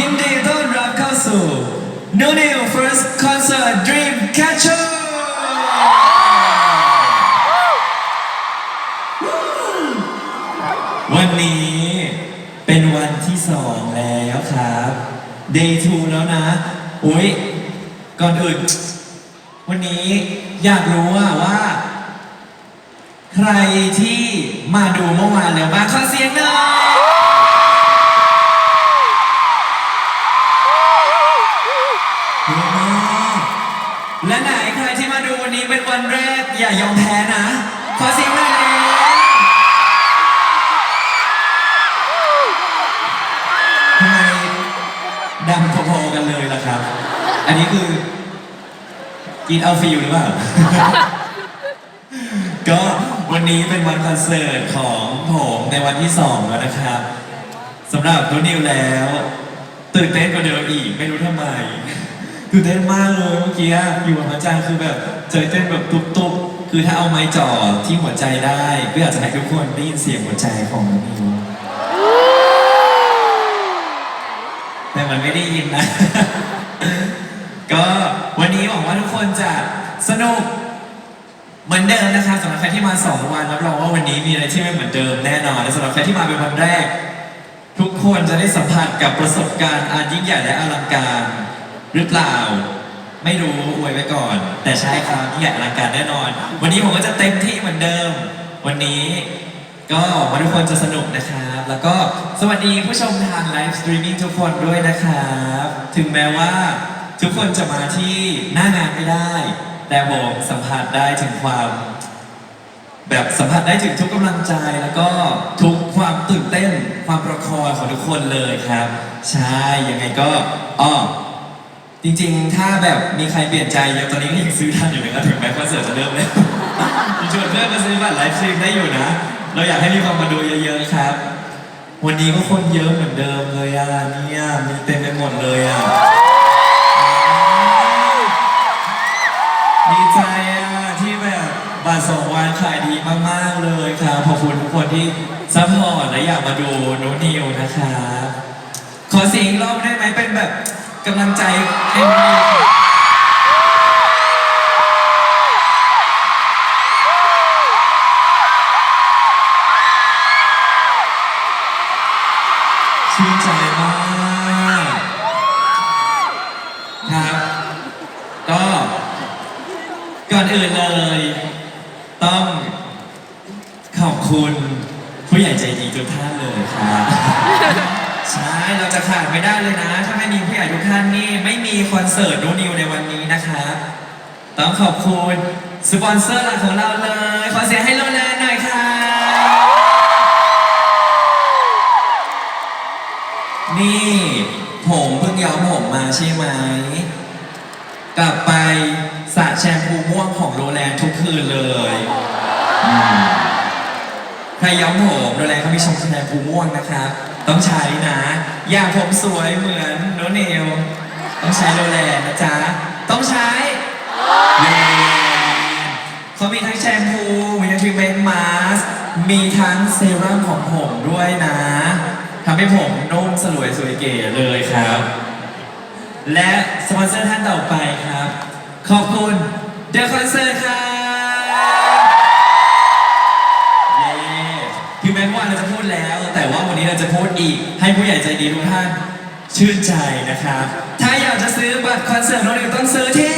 ยินดีต้อนรับเข้าสู่ No New First Concert Dream Catcher วันนี้เป็นวันที่สองแล้วครับ Day 2 แล้วนะอุ๊ยก่อนอื่น วันนี้อยากรู้ว่าว่า ใครที่มาดูเมื่อวานแล้วบ้างขอเสียงหน่อยายอมแพ้นะ ขอเสียงหน่อยเลยทำไมดำพอๆกันเลยล่ะครับ อันนี้คือกินเอาฟิลหรือเปล่า ก็วันนี้เป็นวันคอนเสิร์ตของผมในวันที่สองแล้วนะครับสำหรับตัวนิวแล้ว ตื่นเต้นกว่าเดิมอีกไม่รู้ทำไมตื่นเต้นมากเลยเมื่อกี้อยู่กับอาจารย์คือแบบใจเต้นแบบตุบๆ คือถ้าเอาไม้จ่อที่หัวใจได้ก็อยากจะให้ทุกคนได้ยินเสียงหัวใจของน้องนิวแต่มันไม่ได้ยินนะ ก็วันนี้หวังว่าทุกคนจะสนุกเหมือนเดิมนะคะสำหรับใครที่มา2วันรับรองว่าวันนี้มีอะไรที่ไม่เหมือนเดิมแน่นอนและสำหรับใครที่มาเป็นวันแรก ทุกคนจะได้สัมผัสกับประสบการณ์อันยิ่งใหญ่และอลังการหรือเปล่า ไม่รู้อวยไว้ก่อน แต่ใช่ครับยิ่งใหญ่อลังการแน่นอน วันนี้ผมก็จะเต็มที่เหมือนเดิม วันนี้ก็หวังว่าทุกคนจะสนุกนะครับ แล้วก็สวัสดีผู้ชมทางไลฟ์สตรีมมิ่งทุกคนด้วยนะครับ ถึงแม้ว่าทุกคนจะมาที่หน้างานไม่ได้ แต่ผมสัมผัสได้ถึงความ แบบสัมผัสได้ถึงทุกกำลังใจ แล้วก็ทุกความตื่นเต้น ความประคองของทุกคนเลยครับ ใช่ยังไงก็อ้อ จริงๆ ถ้าแบบมีใครเปลี่ยนใจเยอะตอนนี้ก็ยังซื้อทันอยู่นะครับถึงแม้คอนเสิร์ตจะเริ่มแล้วมีชวนเพื่อนมาซื้อบัตรไลฟ์สตรีมได้อยู่นะ เราอยากให้มีคนมาดูเยอะๆครับ วันนี้ก็คนเยอะเหมือนเดิมเลยอะเนี่ยมีเต็มไปหมดเลยอะดีใจอะที่แบบบัตรสองวันขายดีมากๆเลยครับขอบคุณทุกคนที่ซัพพอร์ตและอยากมาดูโนตนิวนะครับขอเสียงอีกรอบได้ไหมเป็นแบบ กำลังใจให้โน้ตนิวชื่นใจมากครับก็ก่อนอื่นเลย ต้องขอบคุณผู้ใหญ่ใจดีทุกท่านเลยครับ ใช่เราจะขาดไม่ได้เลยนะ ถ้าไม่มีผู้ใหญ่ทุกท่านนี่ไม่มีคอนเสิร์ตนูนิวในวันนี้นะครับ ต้องขอบคุณสปอนเซอร์หลักของเราเลย ขอเสียงให้โรแลนด์หน่อยครับนี่ผมเพิ่งย้อมผมมาใช่ไหม กลับไปสระแชมพูม่วงของโรแลนด์ทุกคืนเลยใครย้อมผมโรแลนด์เขามีชงแชมพูม่วงนะครับ ต้องใช้นะ อยากผมสวยเหมือนโนเนล ต้องใช้โรแลนนะจ๊ะ ต้องใช้โรแลนเขามีทั้งแชมพู มีทั้งทรีทเมนต์มาสมีทั้งเซรั่มของผมด้วยนะทำให้ผมนุ่มสลวยสวยเก๋เลยครับ และสปอนเซอร์ท่านต่อไปครับ ขอบคุณ The Concert ครับ แม้ว่าเราจะพูดแล้ว แต่ว่าวันนี้เราจะพูดอีก ให้ผู้ใหญ่ใจดีทุกท่านชื่นใจนะครับ ถ้าอยากจะซื้อบัตรคอนเสิร์ตน้องนิวต้องซื้อที่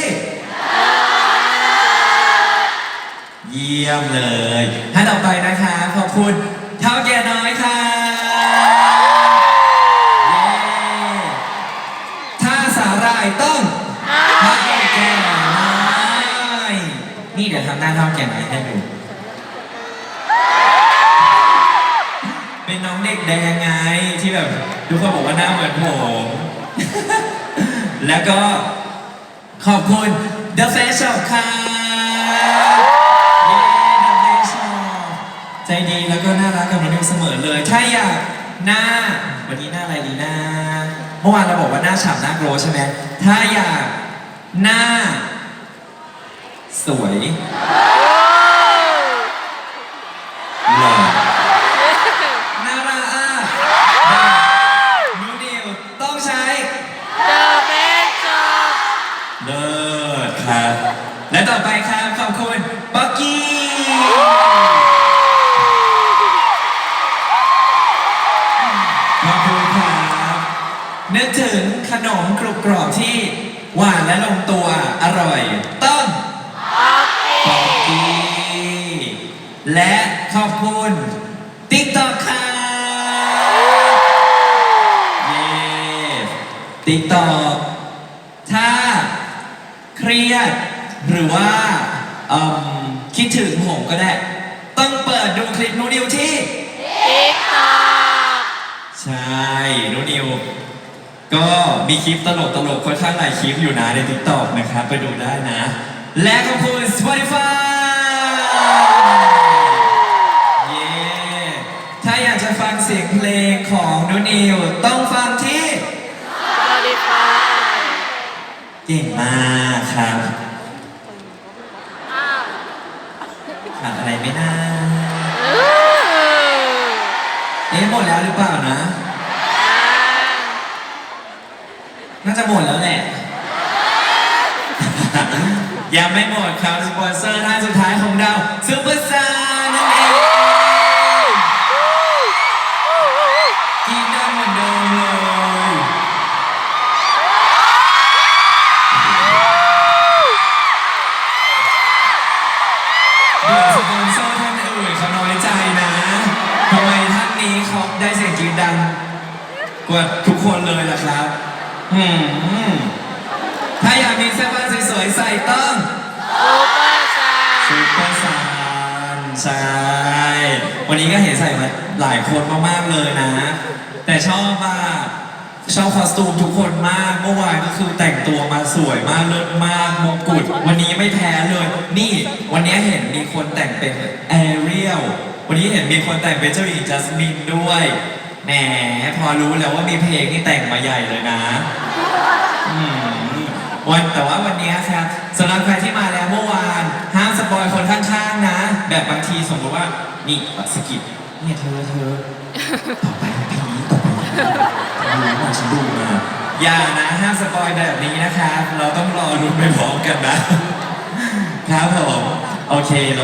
เยี่ยมเลยท่านต่อไปนะคะขอบคุณเท่าแก่น้อยค่ะเย้ถ้าสาหร่ายต้องเท่าแก่น้อยนี่เดี๋ยวทำหน้าเท่าแก่น้อยให้ดู เด็กแดงไงที่แบบทุกคนบอกว่าหน้าเหมือนผมแล้วก็ขอบคุณ The Face Shop ค่ะเย้ The Face Shop ใจดีแล้วก็น่ารักกับน้องนิวเสมอเลย ถ้าอยากหน้า วันนี้หน้าอะไรดีหน้า เมื่อวานเราบอกว่าหน้าฉ่ำหน้าโกรใช่ไหมถ้าอยากหน้า สวย นึกถึงขนมกรุบกรอบที่หวานและลงตัวอร่อย ต้องปอกกี้และขอบคุณ TikTok ค่ะเย้ TikTok ถ้าเครียดหรือว่าคิดถึงผมก็ได้ ต้องเปิดดูคลิปนูนิวที่ ใช่นูนิว ก็มีคลิปตลกตลกๆค่อนข้างหลายคลิปอยู่นะใน TikTok นะครับ ไปดูได้นะ และขอบคุณ Spotify เย้ถ้าอยากจะฟังเสียงเพลงของนูนิวต้องฟังที่ เก่งมากครับขาดอะไรไม่น่า เอ๊ะหมดแล้วหรือเปล่านะ น่าจะหมดแล้วแหละ ยังไม่หมดครับสปอนเซอร์ท่านสุดท้ายของเราซูเปอร์ซาร์นั่นเองกินได้เหมือนเดิมเลยเดี๋ยวสปอนเซอร์ท่านอื่นเขาน้อยใจนะทำไมท่านนี้เขาได้เสียงกรีดดังกว่าทุกคนเลยล่ะครับ อืมถ้าอยากมีเสื้อผ้าสวยๆใส่ต้องซูเปอร์ซานใช่ วันนี้ก็เห็นใส่มาหลายคนมากๆเลยนะ แต่ชอบมากชอบคอสตูมทุกคนมาก เมื่อวานก็คือแต่งตัวมาสวยมากเลิศมากมงกุฎวันนี้ไม่แพ้เลย นี่ วันนี้เห็นมีคนแต่งเป็นแอเรียลวันนี้เห็นมีคนแต่งเป็นเจ้าหญิงจัสมินด้วย แหมพอรู้แล้วว่ามีเพลงนี่แต่งมาใหญ่เลยนะอืมวันแต่ว่าวันนี้ครับสำหรับใครที่มาแล้วเมื่อวานห้ามสปอยคนข้างๆนะ แบบบางทีสมมติว่านี่สกิปเนี่ยเธอเธอต่อไปเพลงนี้ต่อไปดูมาฉันดูมาอย่านะห้ามสปอยแบบนี้นะครับ เราต้องรอรุ้นไปพร้อมกันนะครับผมโอเค